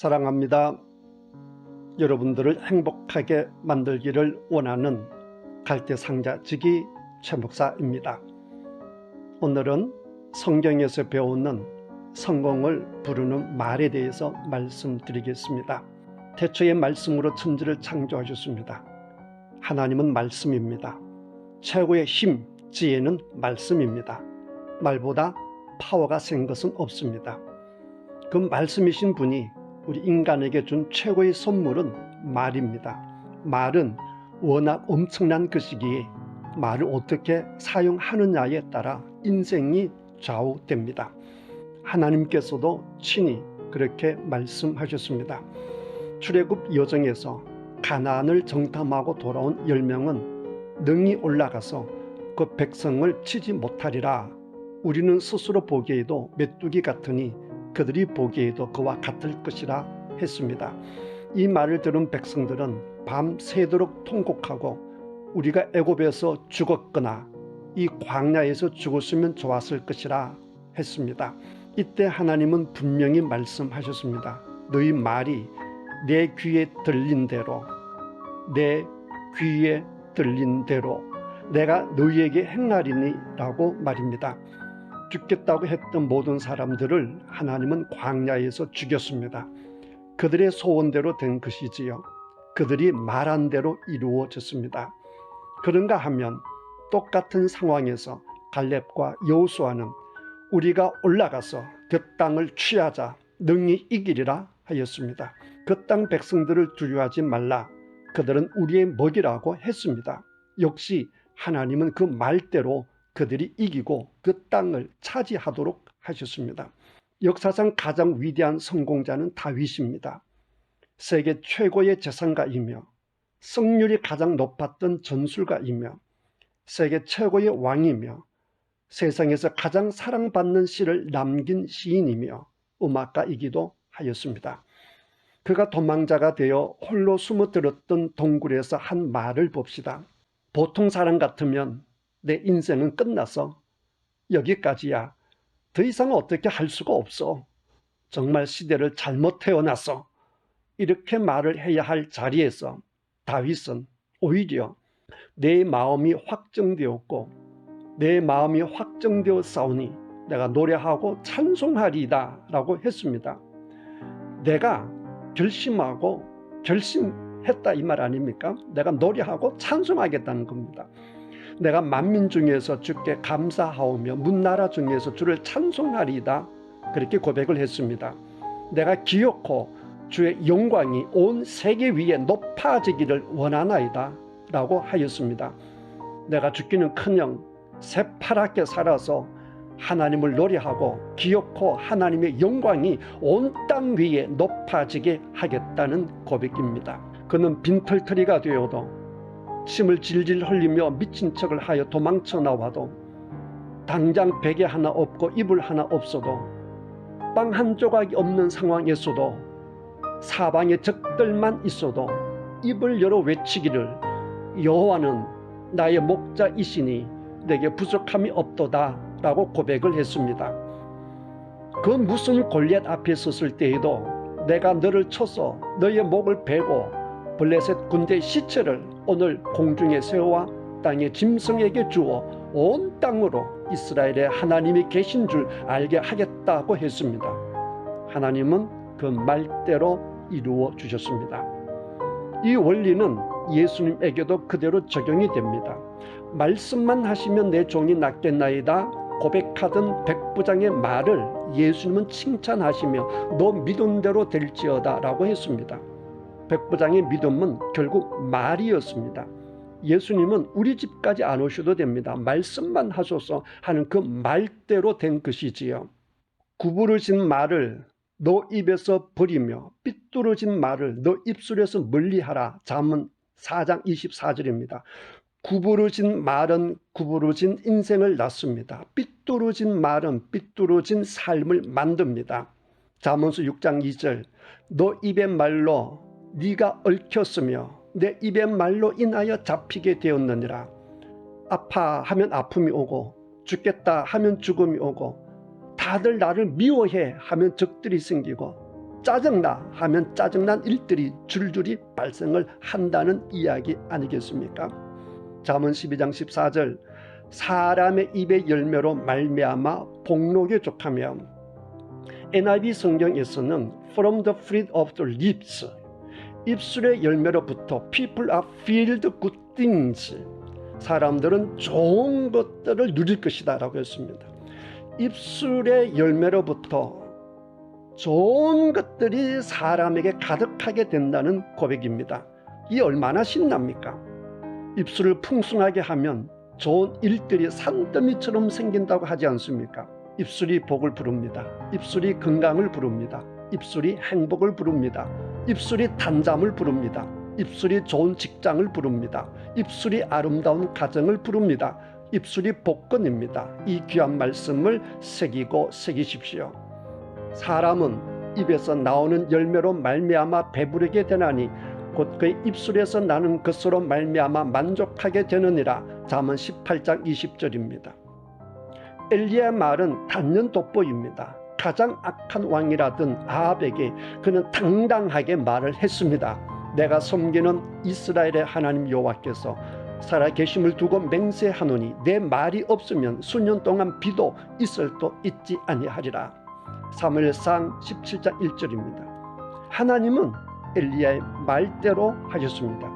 사랑합니다. 여러분들을 행복하게 만들기를 원하는 갈대상자지기 최목사입니다. 오늘은 성경에서 배우는 성공을 부르는 말에 대해서 말씀드리겠습니다. 태초의 말씀으로 천지를 창조하셨습니다. 하나님은 말씀입니다. 최고의 힘, 지혜는 말씀입니다. 말보다 파워가 센 것은 없습니다. 그 말씀이신 분이 우리 인간에게 준 최고의 선물은 말입니다. 말은 워낙 엄청난 것이기에 말을 어떻게 사용하느냐에 따라 인생이 좌우됩니다. 하나님께서도 친히 그렇게 말씀하셨습니다. 출애굽 여정에서 가나안을 정탐하고 돌아온 열명은 능히 올라가서 그 백성을 치지 못하리라. 우리는 스스로 보기에도 메뚜기 같으니 그들이 보기에도 그와 같을 것이라 했습니다. 이 말을 들은 백성들은 밤 새도록 통곡하고 우리가 애굽에서 죽었거나 이 광야에서 죽었으면 좋았을 것이라 했습니다. 이때 하나님은 분명히 말씀하셨습니다. 너희 말이 내 귀에 들린 대로 내 귀에 들린 대로 내가 너희에게 행하리니라고 말입니다. 죽겠다고 했던 모든 사람들을 하나님은 광야에서 죽였습니다. 그들의 소원대로 된 것이지요. 그들이 말한 대로 이루어졌습니다. 그런가 하면 똑같은 상황에서 갈렙과 여호수아는 우리가 올라가서 그 땅을 취하자 능히 이기리라 하였습니다. 그 땅 백성들을 두려워하지 말라. 그들은 우리의 먹이라고 했습니다. 역시 하나님은 그 말대로 그들이 이기고 그 땅을 차지하도록 하셨습니다. 역사상 가장 위대한 성공자는 다윗입니다. 세계 최고의 재산가이며 승률이 가장 높았던 전술가이며 세계 최고의 왕이며 세상에서 가장 사랑받는 시를 남긴 시인이며 음악가이기도 하였습니다. 그가 도망자가 되어 홀로 숨어들었던 동굴에서 한 말을 봅시다. 보통 사람 같으면 내 인생은 끝나서 여기까지야. 더 이상 어떻게 할 수가 없어. 정말 시대를 잘못 태어났어. 이렇게 말을 해야 할 자리에서 다윗은 오히려 내 마음이 확정되었고 내 마음이 확정되어 싸우니 내가 노래하고 찬송하리다 라고 했습니다. 내가 결심하고 결심했다 이 말 아닙니까? 내가 노래하고 찬송하겠다는 겁니다. 내가 만민 중에서 주께 감사하오며 문나라 중에서 주를 찬송하리이다. 그렇게 고백을 했습니다. 내가 기어코 주의 영광이 온 세계 위에 높아지기를 원하나이다. 라고 하였습니다. 내가 죽기는 커녕 새파랗게 살아서 하나님을 노래하고 기어코 하나님의 영광이 온 땅 위에 높아지게 하겠다는 고백입니다. 그는 빈털터리가 되어도 침을 질질 흘리며 미친 척을 하여 도망쳐 나와도 당장 베개 하나 없고 이불 하나 없어도 빵 한 조각이 없는 상황에서도 사방에 적들만 있어도 입을 열어 외치기를 여호와는 나의 목자이시니 내게 부족함이 없도다 라고 고백을 했습니다. 그 무슨 골리앗 앞에 섰을 때에도 내가 너를 쳐서 너의 목을 베고 블레셋 군대 시체를 오늘 공중에 세워 땅의 짐승에게 주어 온 땅으로 이스라엘의 하나님이 계신 줄 알게 하겠다고 했습니다. 하나님은 그 말대로 이루어 주셨습니다. 이 원리는 예수님에게도 그대로 적용이 됩니다. 말씀만 하시면 내 종이 낫겠나이다 고백하던 백부장의 말을 예수님은 칭찬하시며 너 믿은 대로 될지어다 라고 했습니다. 백부장의 믿음은 결국 말이었습니다. 예수님은 우리 집까지 안 오셔도 됩니다. 말씀만 하소서 하는 그 말대로 된 것이지요. 구부러진 말을 너 입에서 버리며 삐뚤어진 말을 너 입술에서 멀리하라. 잠언 4장 24절입니다. 구부러진 말은 구부러진 인생을 낳습니다. 삐뚤어진 말은 삐뚤어진 삶을 만듭니다. 잠언서 6장 2절 너 입의 말로 네가 얽혔으며 내 입의 말로 인하여 잡히게 되었느니라. 아파하면 아픔이 오고 죽겠다 하면 죽음이 오고 다들 나를 미워해 하면 적들이 생기고 짜증나 하면 짜증난 일들이 줄줄이 발생을 한다는 이야기 아니겠습니까? 잠언 12장 14절 사람의 입의 열매로 말미암아 복록에 족하며 NIV 성경에서는 from the fruit of the lips 입술의 열매로부터 people are filled good things 사람들은 좋은 것들을 누릴 것이다 라고 했습니다. 입술의 열매로부터 좋은 것들이 사람에게 가득하게 된다는 고백입니다. 이 얼마나 신납니까? 입술을 풍성하게 하면 좋은 일들이 산더미처럼 생긴다고 하지 않습니까? 입술이 복을 부릅니다. 입술이 건강을 부릅니다. 입술이 행복을 부릅니다. 입술이 단잠을 부릅니다. 입술이 좋은 직장을 부릅니다. 입술이 아름다운 가정을 부릅니다. 입술이 복권입니다. 이 귀한 말씀을 새기고 새기십시오. 사람은 입에서 나오는 열매로 말미암아 배부르게 되나니 곧 그의 입술에서 나는 것으로 말미암아 만족하게 되느니라. 잠언 18장 20절입니다. 엘리의 말은 단연 돋보입니다. 가장 악한 왕이라던 아합에게 그는 당당하게 말을 했습니다. 내가 섬기는 이스라엘의 하나님 여호와께서 살아 계심을 두고 맹세하노니 내 말이 없으면 수년 동안 비도 있을 도 있지 아니하리라. 사무엘상 17장 1절입니다. 하나님은 엘리야의 말대로 하셨습니다.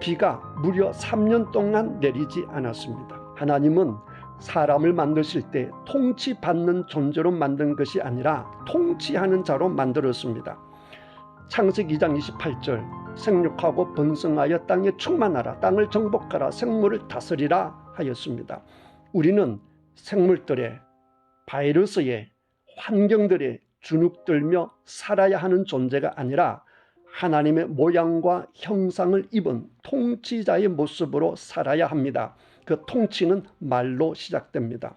비가 무려 3년 동안 내리지 않았습니다. 하나님은 사람을 만드실 때 통치받는 존재로 만든 것이 아니라 통치하는 자로 만들었습니다. 창세기 2장 28절 생육하고 번성하여 땅에 충만하라 땅을 정복하라 생물을 다스리라 하였습니다. 우리는 생물들의 바이러스의 환경들에 주눅들며 살아야 하는 존재가 아니라 하나님의 모양과 형상을 입은 통치자의 모습으로 살아야 합니다. 그 통치는 말로 시작됩니다.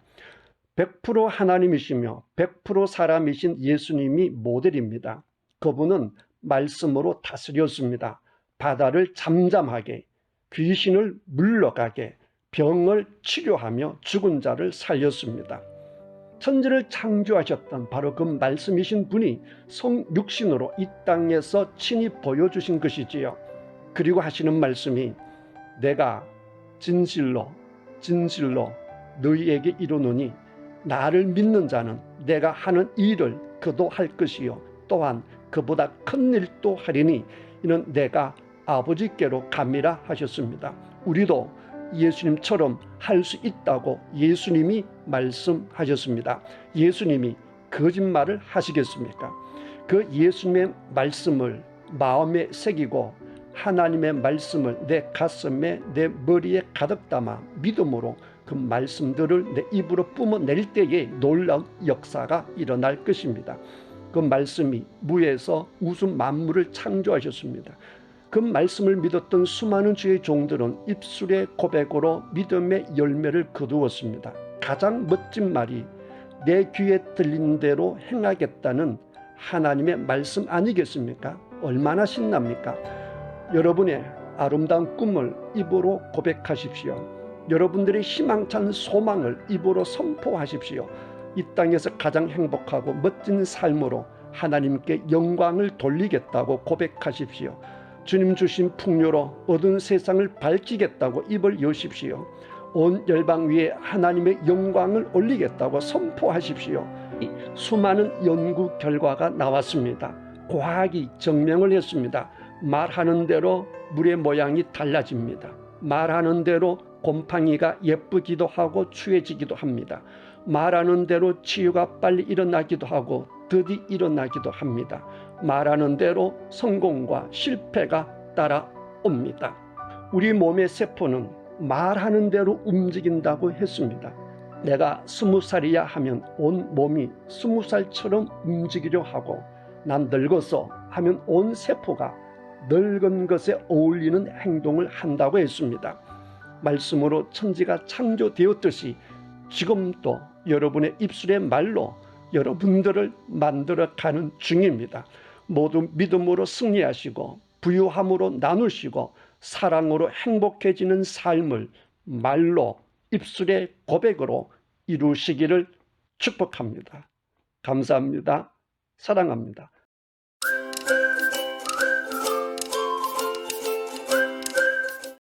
100% 하나님이시며 100% 사람이신 예수님이 모델입니다. 그분은 말씀으로 다스렸습니다. 바다를 잠잠하게, 귀신을 물러가게, 병을 치료하며 죽은 자를 살렸습니다. 천지를 창조하셨던 바로 그 말씀이신 분이 성육신으로 이 땅에서 친히 보여주신 것이지요. 그리고 하시는 말씀이 내가 진실로 진실로 너희에게 이르노니 나를 믿는 자는 내가 하는 일을 그도 할 것이요 또한 그보다 큰 일도 하리니 이는 내가 아버지께로 감이라 하셨습니다. 우리도 예수님처럼 할 수 있다고 예수님이 말씀하셨습니다. 예수님이 거짓말을 하시겠습니까? 그 예수님의 말씀을 마음에 새기고 하나님의 말씀을 내 가슴에 내 머리에 가득 담아 믿음으로 그 말씀들을 내 입으로 뿜어낼 때에 놀라운 역사가 일어날 것입니다. 그 말씀이 무에서 우주 만물을 창조하셨습니다. 그 말씀을 믿었던 수많은 주의 종들은 입술의 고백으로 믿음의 열매를 거두었습니다. 가장 멋진 말이 내 귀에 들리는 대로 행하겠다는 하나님의 말씀 아니겠습니까? 얼마나 신납니까? 여러분의 아름다운 꿈을 입으로 고백하십시오. 여러분들의 희망찬 소망을 입으로 선포하십시오. 이 땅에서 가장 행복하고 멋진 삶으로 하나님께 영광을 돌리겠다고 고백하십시오. 주님 주신 풍요로 얻은 세상을 밝히겠다고 입을 여십시오. 온 열방 위에 하나님의 영광을 올리겠다고 선포하십시오. 수많은 연구 결과가 나왔습니다. 과학이 증명을 했습니다. 말하는 대로 물의 모양이 달라집니다. 말하는 대로 곰팡이가 예쁘기도 하고 추해지기도 합니다. 말하는 대로 치유가 빨리 일어나기도 하고 드디 일어나기도 합니다. 말하는 대로 성공과 실패가 따라옵니다. 우리 몸의 세포는 말하는 대로 움직인다고 했습니다. 내가 스무 살이야 하면 온 몸이 스무 살처럼 움직이려 하고 난 늙어서 하면 온 세포가 늙은 것에 어울리는 행동을 한다고 했습니다. 말씀으로 천지가 창조되었듯이 지금도 여러분의 입술의 말로 여러분들을 만들어 가는 중입니다. 모두 믿음으로 승리하시고 부유함으로 나누시고 사랑으로 행복해지는 삶을 말로 입술의 고백으로 이루시기를 축복합니다. 감사합니다. 사랑합니다.